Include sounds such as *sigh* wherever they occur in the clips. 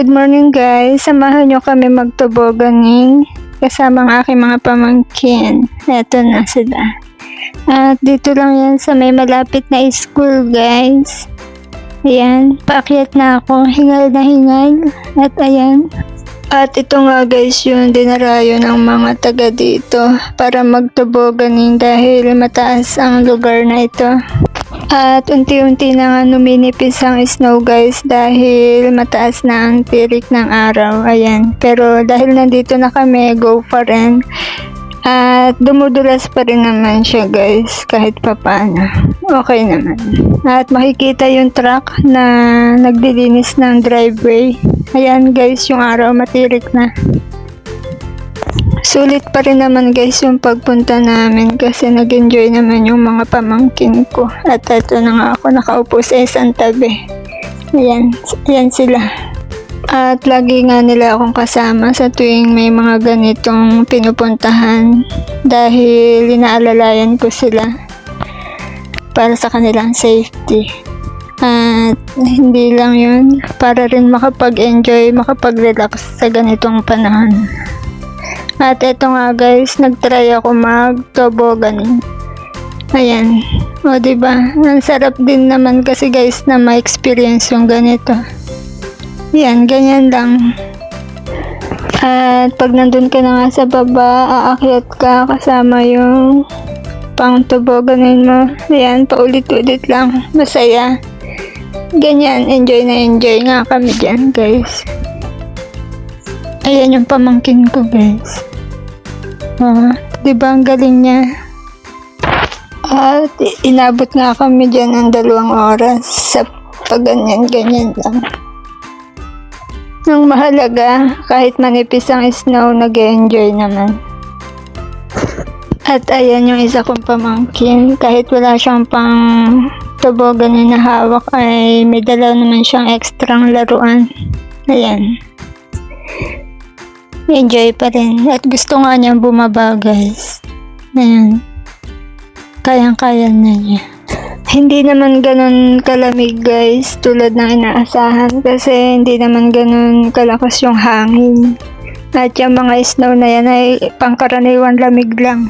Good morning guys. Samahan nyo kami magtuboganing kasama ang aking mga pamangkin. Eto na sila. At dito lang yan sa may malapit na school guys. Ayan, paakyat na ako. Hingal na hingal. At ayan. At ito nga guys yung dinarayo ng mga taga dito para magtuboganing dahil mataas ang lugar na ito. At unti-unti na nga numinipis ang snow guys dahil mataas na ang tirik ng araw. Ayan. Pero dahil nandito na kami, go pa rin. At dumudulas pa rin naman siya guys kahit papaano. Okay naman. At makikita yung truck na nagdilinis ng driveway. Ayan guys, yung araw matirik na. Sulit pa rin naman guys yung pagpunta namin kasi nag-enjoy naman yung mga pamangkin ko. At ito na nga ako nakaupo sa isang tabi. Ayan, ayan sila. At lagi nga nila akong kasama sa tuwing may mga ganitong pinupuntahan dahil inaalalayan ko sila para sa kanilang safety. At hindi lang yun, para rin makapag-enjoy, makapag-relax sa ganitong panahon. At eto nga guys, nagtry ako mag-tobogan. Ayan. O ba diba? Ang sarap din naman kasi guys na ma-experience yung ganito. Yan, ganyan lang. At pag nandun ka na nga sa baba, aakyat ka kasama yung pang toboganin mo. Ayan, paulit-ulit lang. Masaya. Ganyan, enjoy na enjoy nga kami dyan guys. Ayan yung pamangkin ko guys. Ah, di ba ang galing niya? At inabot nga kami dyan ng dalawang oras sa pagganyan-ganyan lang. Ang mahalaga, kahit manipis ang snow, nag enjoy naman. At ayan yung isa kong pamangkin, kahit wala siyang pang tobogan na hawak, ay may dalaw naman siyang ekstrang laruan. Ayan enjoy pa rin. At gusto nga niyang bumaba guys. Ayan. Kayang-kaya na niya. *laughs* Hindi naman ganun kalamig guys tulad ng inaasahan kasi hindi naman ganun kalakas yung hangin. At yung mga snow na yan ay pangkaraniwan lamig lang.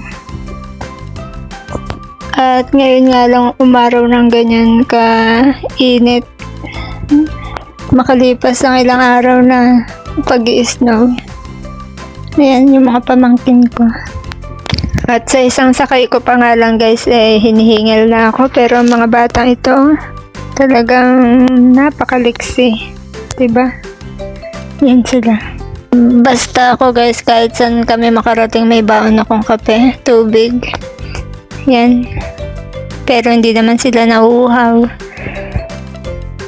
At ngayon nga lang umaraw ng ganyan ka init. Makalipas ang ilang araw na pag-i-snow. Ayan yung mga pamangkin ko. At sa isang sakay ko pa nga lang guys, eh, hinihingal na ako. Pero mga batang ito, talagang napakaliksi. Diba? Yan sila. Basta ako guys, kahit saan kami makarating may baon akong kape, tubig. Yan. Pero hindi naman sila nauuhaw.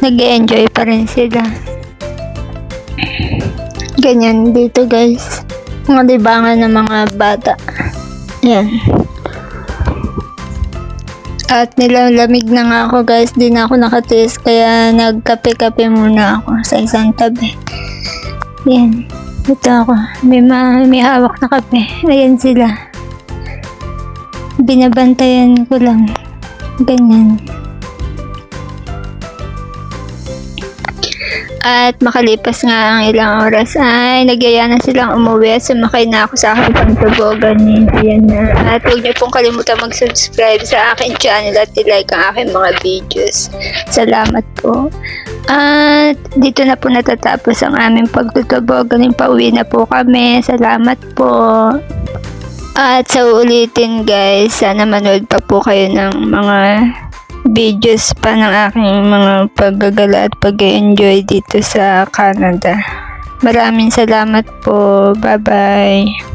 nag enjoy pa rin sila. Ganyan dito guys mga libangan ng mga bata. Yan. At nilalamig na nga ako guys, di na ako nakatiis kaya nagkape-kape muna ako sa isang tabi. Yan. Ito ako. May, ma may hawak na kape. Ayan sila. Binabantayan ko lang. Ganyan. At makalipas nga ang ilang oras ay nagyaya na silang umuwi at sumakay na ako sa aking pagtubogan Ayan na. At huwag niyo pong kalimutan mag-subscribe sa aking channel at i-like ang aking mga videos. Salamat po. At dito na po natatapos ang aming pagtutubogan. Pauwi na po kami. Salamat po. At sa uulitin guys, sana manood pa po kayo ng mga videos pa ng aking mga paggagala at pag enjoy dito sa Canada. Maraming salamat po. Bye-bye.